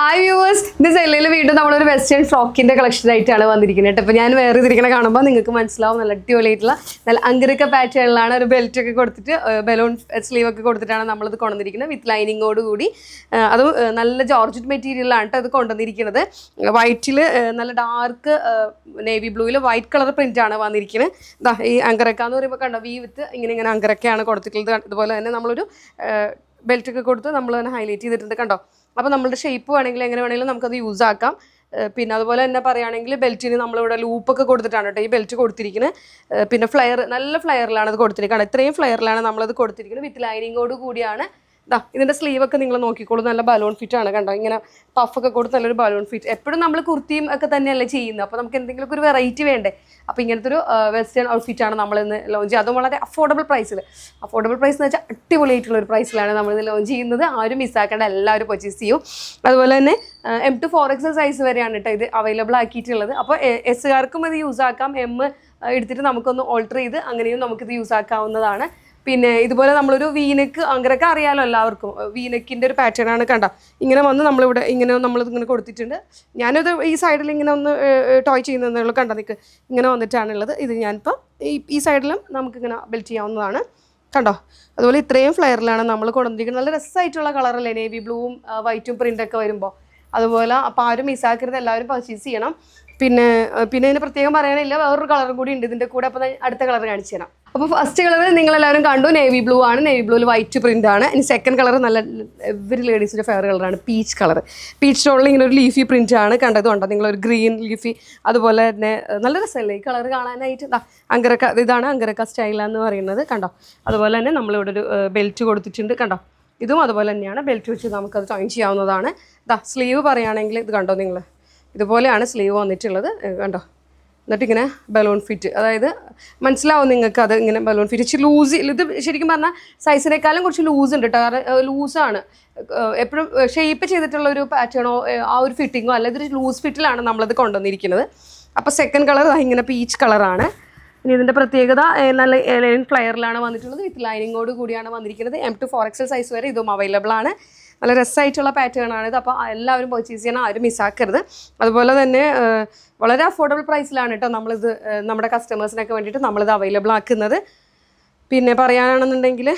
Hi viewers ഇത് സെല്ലിൽ വീണ്ടും നമ്മളൊരു വെസ്റ്റേൺ ഫ്രോക്കിന്റെ കളക്ഷൻ ആയിട്ടാണ് വന്നിരിക്കുന്നത് കേട്ടോ. അപ്പോൾ ഞാൻ വേറെ തിരിക്കണ കാണുമ്പോൾ നിങ്ങൾക്ക് മനസ്സിലാവും. നല്ല അടിപൊളിയായിട്ടുള്ള നല്ല അങ്കരക്ക പാറ്റേണിലാണ് ഒരു ബെൽറ്റ് ഒക്കെ കൊടുത്തിട്ട് ബലൂൺ സ്ലീവ് ഒക്കെ കൊടുത്തിട്ടാണ് നമ്മളിത് കൊണ്ടുവന്നിരിക്കുന്നത്. വിത്ത് ലൈനിങ്ങോട് കൂടി. അത് നല്ല ജോർജറ്റ് മെറ്റീരിയലാണ് കേട്ടോ അത് കൊണ്ടുവന്നിരിക്കുന്നത്. വൈറ്റിൽ നല്ല ഡാർക്ക് നേവി ബ്ലൂവിൽ വൈറ്റ് കളർ പ്രിന്റ് ആണ് വന്നിരിക്കുന്നത്. ഈ അങ്കരക്ക എന്ന് പറയുമ്പോൾ കണ്ടോ വി വിത്ത് ഇങ്ങനെ ഇങ്ങനെ അങ്കരക്കയാണ് കൊടുത്തിട്ടുള്ളത്. അതുപോലെ തന്നെ നമ്മളൊരു ബെൽറ്റ് ഒക്കെ കൊടുത്ത് നമ്മൾ തന്നെ ഹൈലൈറ്റ് ചെയ്തിട്ടുണ്ട് കണ്ടോ? അപ്പോൾ നമ്മളുടെ ഷേപ്പ് വേണമെങ്കിൽ എങ്ങനെ വേണമെങ്കിലും നമുക്കത് യൂസ് ആക്കാം. പിന്നെ അതുപോലെ തന്നെ പറയുകയാണെങ്കിൽ ബെൽറ്റിന് നമ്മളിവിടെ ലൂപ്പൊക്കെ കൊടുത്തിട്ടാണ് കേട്ടോ ഈ ബെൽറ്റ് കൊടുത്തിരിക്കുന്നത് പിന്നെ ഫ്ലയർ നല്ല ഫ്ലെയറിലാണ് അത് കൊടുത്തിരിക്കുന്നത് ഇത്രയും ഫ്ലെയറിലാണ് നമ്മളത് കൊടുത്തിരിക്കുന്നത് വിത്ത് ലൈനിങ്ങോട് കൂടിയാണ്. ഇതാ ഇതിന്റെ സ്ലീവൊക്കെ നിങ്ങൾ നോക്കിക്കോളൂ. നല്ല ബലൂൺ ഫിറ്റ് ആണ് കണ്ടോ? ഇങ്ങനെ പഫൊക്കെ കൊടുത്ത് നല്ലൊരു ബലൂൺ ഫിറ്റ് എപ്പോഴും നമ്മൾ കുർത്തിയും ഒക്കെ തന്നെയല്ലേ ചെയ്യുന്നത്. അപ്പോൾ നമുക്ക് എന്തെങ്കിലുമൊക്കെ ഒരു വെറൈറ്റി വേണ്ടേ? അപ്പോൾ ഇങ്ങനത്തെ ഒരു വെസ്റ്റേൺ ഔട്ട്ഫിറ്റ് ആണ് നമ്മൾ ഇന്ന് ലോഞ്ച് ചെയ്യുക അതും വളരെ അഫോർഡബിൾ പ്രൈസിൽ അഫോർഡബിൾ പ്രൈസ് എന്ന് വെച്ചാൽ അടിപൊളിയായിട്ടുള്ള ഒരു പ്രൈസിലാണ് നമ്മൾ ഇന്ന് ലോഞ്ച് ചെയ്യുന്നത്. ആരും മിസ്സാക്കേണ്ട എല്ലാവരും പർച്ചേസ് ചെയ്യും. അതുപോലെ തന്നെ M to four XL size വരെയാണ് കേട്ടോ ഇത് അവൈലബിൾ ആക്കിയിട്ടുള്ളത്. അപ്പോൾ എസ്സുകാർക്കും ഇത് യൂസ് ആക്കാം. എം എടുത്തിട്ട് നമുക്കൊന്ന് ഓൾട്ടർ ചെയ്ത് അങ്ങനെയും നമുക്കിത് യൂസ് ആക്കാവുന്നതാണ്. പിന്നെ ഇതുപോലെ നമ്മളൊരു വീനക്ക് അങ്ങനെയൊക്കെ അറിയാലോ എല്ലാവർക്കും. വീനക്കിന്റെ ഒരു പാറ്റേൺ ആണ് കണ്ട. ഇങ്ങനെ വന്ന് നമ്മളിവിടെ ഇങ്ങനെ നമ്മളിത് ഇങ്ങനെ കൊടുത്തിട്ടുണ്ട്. ഞാനത് ഈ സൈഡിൽ ഇങ്ങനെ ഒന്ന് ടോയ് ചെയ്യുന്നതെന്നുള്ളൂ കണ്ട നിൽക്ക് ഇങ്ങനെ വന്നിട്ടാണുള്ളത്. ഇത് ഞാനിപ്പോൾ ഈ ഈ സൈഡിലും നമുക്കിങ്ങനെ ബെൽറ്റ് ചെയ്യാവുന്നതാണ്. കണ്ടോ? അതുപോലെ ഇത്രയും ഫ്ലെയറിലാണ് നമ്മൾ കൊണ്ടുവന്നിരിക്കുന്നത്. നല്ല രസമായിട്ടുള്ള കളറല്ലേ? നേവി ബ്ലൂവും വൈറ്റും പ്രിന്റൊക്കെ വരുമ്പോൾ അതുപോലെ അപ്പോൾ ആരും മിസ്സാക്കരുത് എല്ലാവരും പർച്ചേസ് ചെയ്യണം. പിന്നെ പിന്നെ ഇതിന് പ്രത്യേകം പറയാനില്ല. വേറൊരു കളറും കൂടി ഉണ്ട്. ഇതിന്റെ കൂടെ അപ്പോൾ അടുത്ത കളർ കാണിച്ചു തരാം. അപ്പോൾ ഫസ്റ്റ് കളർ നിങ്ങളെല്ലാവരും കണ്ടു. നേവി ബ്ലൂ ആണ്. നേവി ബ്ലൂവിൽ വൈറ്റ് പ്രിന്റ് ആണ്. ഇനി സെക്കൻഡ് കളർ നല്ല എവറി ലേഡീസിന്റെ ഫെയർ കളറാണ് പീച്ച് കളർ പീച്ച് ടോണിൽ ഇങ്ങനെ ഒരു ലീഫി പ്രിന്റ് ആണ് കണ്ടത്. നിങ്ങൾ ഒരു ഗ്രീൻ ലീഫി അതുപോലെ തന്നെ നല്ല രസമല്ലേ? ഈ കളർ കാണാനായിട്ട്. അങ്കരക്ക ഇതാണ് അങ്കരക്ക സ്റ്റൈലാന്ന് പറയുന്നത്. കണ്ടോ? അതുപോലെ തന്നെ നമ്മളിവിടെ ഒരു ബെൽറ്റ് കൊടുത്തിട്ടുണ്ട്. കണ്ടോ? ഇതും അതുപോലെ തന്നെയാണ്. ബെൽറ്റ് വെച്ച് നമുക്കത് ജോയിൻ ചെയ്യാവുന്നതാണ്. ദാ സ്ലീവ് പറയുകയാണെങ്കിൽ ഇത് കണ്ടോ നിങ്ങൾ? ഇതുപോലെയാണ് സ്ലീവ് വന്നിട്ടുള്ളത്. കണ്ടോ? എന്നിട്ട് ഇങ്ങനെ ബലൂൺ ഫിറ്റ് അതായത് മനസ്സിലാവും നിങ്ങൾക്ക് അത് ഇങ്ങനെ ബലൂൺ ഫിറ്റ് ഇച്ചിരി ലൂസ് ഇത് ശരിക്കും പറഞ്ഞാൽ സൈസിനേക്കാളും കുറച്ച് ലൂസ് ഉണ്ട് കേട്ടോ കാരണം ലൂസാണ് എപ്പോഴും ഷേപ്പ് ചെയ്തിട്ടുള്ള ഒരു പാറ്റേണോ ആ ഒരു ഫിറ്റിങ്ങോ അല്ല ഇതൊരു ലൂസ് ഫിറ്റിലാണ് നമ്മളത് കൊണ്ടുവന്നിരിക്കുന്നത്. അപ്പോൾ സെക്കൻഡ് കളർ ഇങ്ങനെ പീച്ച് കളറാണ് ഇനി ഇതിന്റെ പ്രത്യേകത നല്ല ലൈൻ ഫ്ലയറിലാണ് വന്നിട്ടുള്ളത്. വിത്ത് ലൈനിങ്ങോട് കൂടിയാണ് വന്നിരിക്കുന്നത്. M to four XL size വരെ ഇതും അവൈലബിൾ ആണ്. നല്ല രസമായിട്ടുള്ള പാറ്റേൺ ഇത് അപ്പോൾ എല്ലാവരും പർച്ചേസ് ചെയ്യണം ആരും മിസ്സാക്കരുത് അതുപോലെ തന്നെ വളരെ അഫോർഡബിൾ പ്രൈസിലാണ് കേട്ടോ നമ്മളിത് നമ്മുടെ കസ്റ്റമേഴ്സിനൊക്കെ വേണ്ടിയിട്ട് നമ്മളിത് അവൈലബിൾ ആക്കുന്നത്. പിന്നെ പറയാനാണെന്നുണ്ടെങ്കിൽ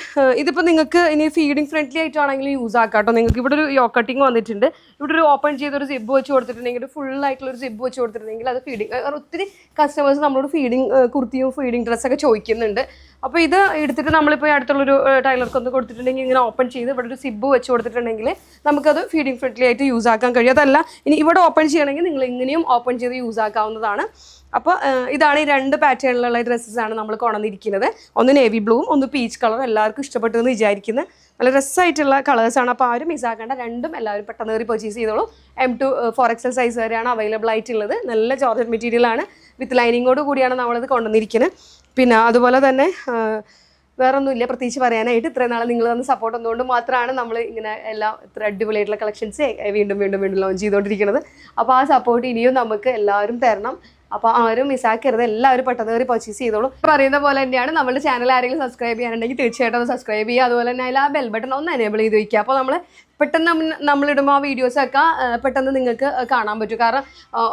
ഇതിപ്പോൾ നിങ്ങൾക്ക് ഇനി ഫീഡിങ് ഫ്രണ്ട്ലി ആയിട്ടാണെങ്കിലും യൂസ് ആക്കാം കേട്ടോ നിങ്ങൾക്ക് ഇവിടെ ഒരു യോ കട്ടിങ് വന്നിട്ടുണ്ട്. ഇവിടെ ഒരു ഓപ്പൺ ചെയ്തൊരു സിബ് വെച്ച് കൊടുത്തിട്ടുണ്ടെങ്കിൽ ഫുൾ ആയിട്ടുള്ള ഒരു സിബ് വെച്ച് കൊടുത്തിട്ടുണ്ടെങ്കിൽ അത് ഫീഡിങ് ഒത്തിരി കസ്റ്റമേഴ്സ് നമ്മളോട് ഫീഡിങ് കുർത്തിയും ഫീഡിങ് ഡ്രസ്സൊക്കെ ചോദിക്കുന്നുണ്ട്. അപ്പോൾ ഇത് എടുത്തിട്ട് നമ്മളിപ്പോൾ അടുത്തുള്ളൊരു ടൈലർക്ക് ഒന്ന് കൊടുത്തിട്ടുണ്ടെങ്കിൽ ഇങ്ങനെ ഓപ്പൺ ചെയ്ത് ഇവിടെ ഒരു സിബ് വെച്ച് കൊടുത്തിട്ടുണ്ടെങ്കിൽ നമുക്കത് ഫീഡിങ് ഫ്രണ്ട്ലി ആയിട്ട് യൂസ് ആക്കാൻ കഴിയും. അതല്ല ഇനി ഇവിടെ ഓപ്പൺ ചെയ്യണമെങ്കിൽ നിങ്ങൾ ഇങ്ങനെയും ഓപ്പൺ ചെയ്ത് യൂസ് ആക്കാവുന്നതാണ്. അപ്പോൾ ഇതാണ് ഈ രണ്ട് പാറ്റേണിലുള്ള ഡ്രസ്സസ് ആണ് നമ്മൾ കൊണ്ടുവന്നിരിക്കുന്നത്. ഒന്ന് നേവി ബ്ലൂവും ഒന്ന് പീച്ച് കളറും എല്ലാവർക്കും ഇഷ്ടപ്പെട്ടു എന്ന് വിചാരിക്കുന്നത് നല്ല രസമായിട്ടുള്ള കളേഴ്സാണ് അപ്പോൾ ആരും മിസ് മിസ്സാക്കേണ്ട രണ്ടും എല്ലാവരും പെട്ടെന്ന് കയറി പർച്ചേസ് ചെയ്തോളൂ. M to four XL size വരെയാണ് അവൈലബിൾ ആയിട്ടുള്ളത്. നല്ല ജോർജറ്റ് മെറ്റീരിയൽ ആണ്. വിത്ത് ലൈനിങ്ങോട് കൂടിയാണ് നമ്മളിത് കൊണ്ടുവന്നിരിക്കുന്നത്. പിന്നെ അതുപോലെ തന്നെ വേറെ ഒന്നുമില്ല പ്രത്യേകിച്ച് പറയാനായിട്ട് ഇത്രയും നാളെ നിങ്ങൾ തന്ന സപ്പോർട്ട് ഒന്നുകൊണ്ട് മാത്രമാണ് നമ്മൾ ഇങ്ങനെ എല്ലാം ഇത്ര അടിപൊളിയായിട്ടുള്ള കളക്ഷൻസ് വീണ്ടും വീണ്ടും വീണ്ടും ലോഞ്ച് ചെയ്തുകൊണ്ടിരിക്കുന്നത് അപ്പോൾ ആ സപ്പോർട്ട് ഇനിയും നമുക്ക് എല്ലാവരും തരണം. അപ്പോൾ ആരും മിസ്സാക്കരുത്. എല്ലാവരും പെട്ടെന്ന് കയറി പർച്ചേസ് ചെയ്തോളൂ. പറയുന്ന പോലെ തന്നെയാണ് നമ്മുടെ ചാനൽ ആരെങ്കിലും സബ്സ്ക്രൈബ് ചെയ്യാനുണ്ടെങ്കിൽ തീർച്ചയായിട്ടും ഒന്ന് സബ്സ്ക്രൈബ് ചെയ്യുക. അതുപോലെ തന്നെ അതിൽ ആ ബെൽ ബട്ടൺ ഒന്ന് എനേബിൾ ചെയ്ത് വയ്ക്കുക അപ്പോൾ നമ്മൾ പെട്ടെന്ന് നമ്മ- നമ്മളിടുമ്പോൾ ആ വീഡിയോസ് ഒക്കെ പെട്ടെന്ന് നിങ്ങൾക്ക് കാണാൻ പറ്റും. കാരണം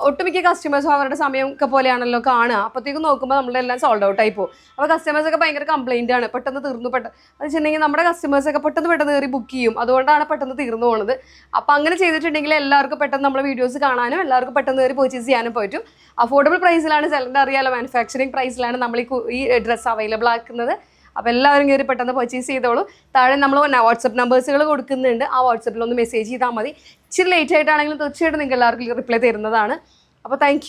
ഒട്ടുമിക്ക കസ്റ്റമേഴ്സും അവരുടെ സമയം ഒക്കെ പോലെയാണല്ലോ കാണുക. അപ്പോഴത്തേക്കും നോക്കുമ്പോൾ നമ്മുടെ എല്ലാം സോൾഡ് ഔട്ട് ആയി പോകും. അപ്പോൾ കസ്റ്റമേഴ്സ് ഒക്കെ ഭയങ്കര കംപ്ലൈന്റ് ആണ്. പെട്ടെന്ന് തീർന്നു പെട്ടെന്ന്. അത് വെച്ചിട്ടുണ്ടെങ്കിൽ നമ്മുടെ കസ്റ്റമേഴ്സൊക്കെ പെട്ടെന്ന് പെട്ടെന്ന് കയറി ബുക്ക് ചെയ്യും. അതുകൊണ്ടാണ് പെട്ടെന്ന് തീർന്നു പോകുന്നത് അപ്പോൾ അങ്ങനെ ചെയ്തിട്ടുണ്ടെങ്കിൽ എല്ലാവർക്കും പെട്ടെന്ന് നമ്മുടെ വീഡിയോസ് കാണാനും എല്ലാവർക്കും പെട്ടെന്ന് കയറി പർച്ചേസ് ചെയ്യാനും പറ്റും. അഫോർഡബിൾ പ്രൈസിലാണ് ചിലരുടെ അറിയാലോ മാനുഫാക്ചറിങ് പ്രൈസിലാണ് നമ്മൾ ഈ ഡ്രസ്സ് അവൈലബിൾ ആക്കുന്നത്. അപ്പോൾ എല്ലാവരും കയറി പെട്ടെന്ന് പർച്ചേസ് ചെയ്തോളൂ. താഴെ നമ്മൾ വാട്സപ്പ് നമ്പേഴ്സുകൾ കൊടുക്കുന്നുണ്ട്. ആ വാട്സപ്പിൽ ഒന്ന് മെസ്സേജ് ചെയ്താൽ മതി. ഇച്ചിരി ലേറ്റ് ആയിട്ടാണെങ്കിലും തീർച്ചയായിട്ടും നിങ്ങൾക്ക് എല്ലാവർക്കും റിപ്ലൈ തരുന്നതാണ്. അപ്പോൾ താങ്ക്